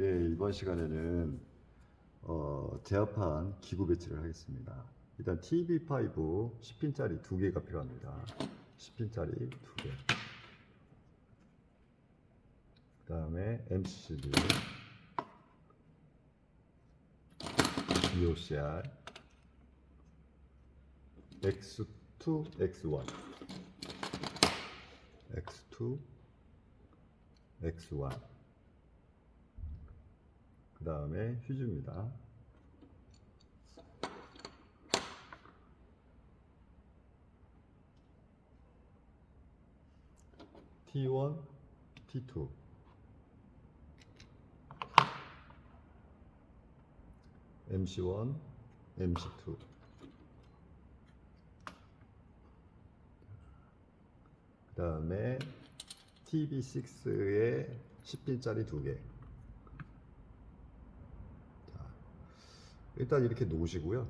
예, 이번 시간에는 어, 제압한 기구 배치를 하겠습니다. 일단 TV5 10핀짜리 두 개가 필요합니다. 10핀짜리 두 개. 그 다음에 MCD, EOCR, X2, X1, X2, X1. 그 다음에 휴즈입니다. T1, T2. MC1, MC2. 그 다음에 TB6의 10핀짜리 두 개. 자, 일단 이렇게 놓으시고요.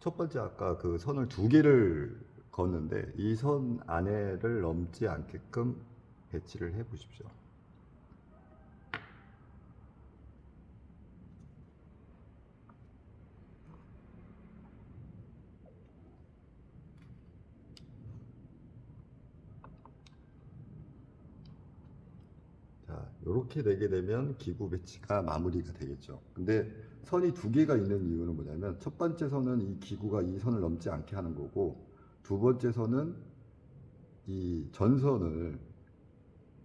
첫 번째 아까 그 선을 두 개를 걷는데 이 선 안에를 넘지 않게끔 배치를 해 보십시오. 자, 이렇게 되게 되면 기구 배치가 마무리가 되겠죠. 근데 선이 두 개가 있는 이유는 뭐냐면 첫 번째 선은 이 기구가 이 선을 넘지 않게 하는 거고 두 번째 선은 이 전선을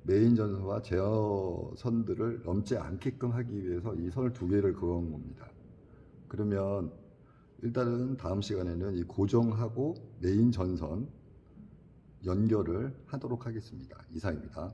메인 전선과 제어 선들을 넘지 않게끔 하기 위해서 이 선을 두 개를 그은 겁니다. 그러면 일단은 다음 시간에는 이 고정하고 메인 전선 연결을 하도록 하겠습니다. 이상입니다.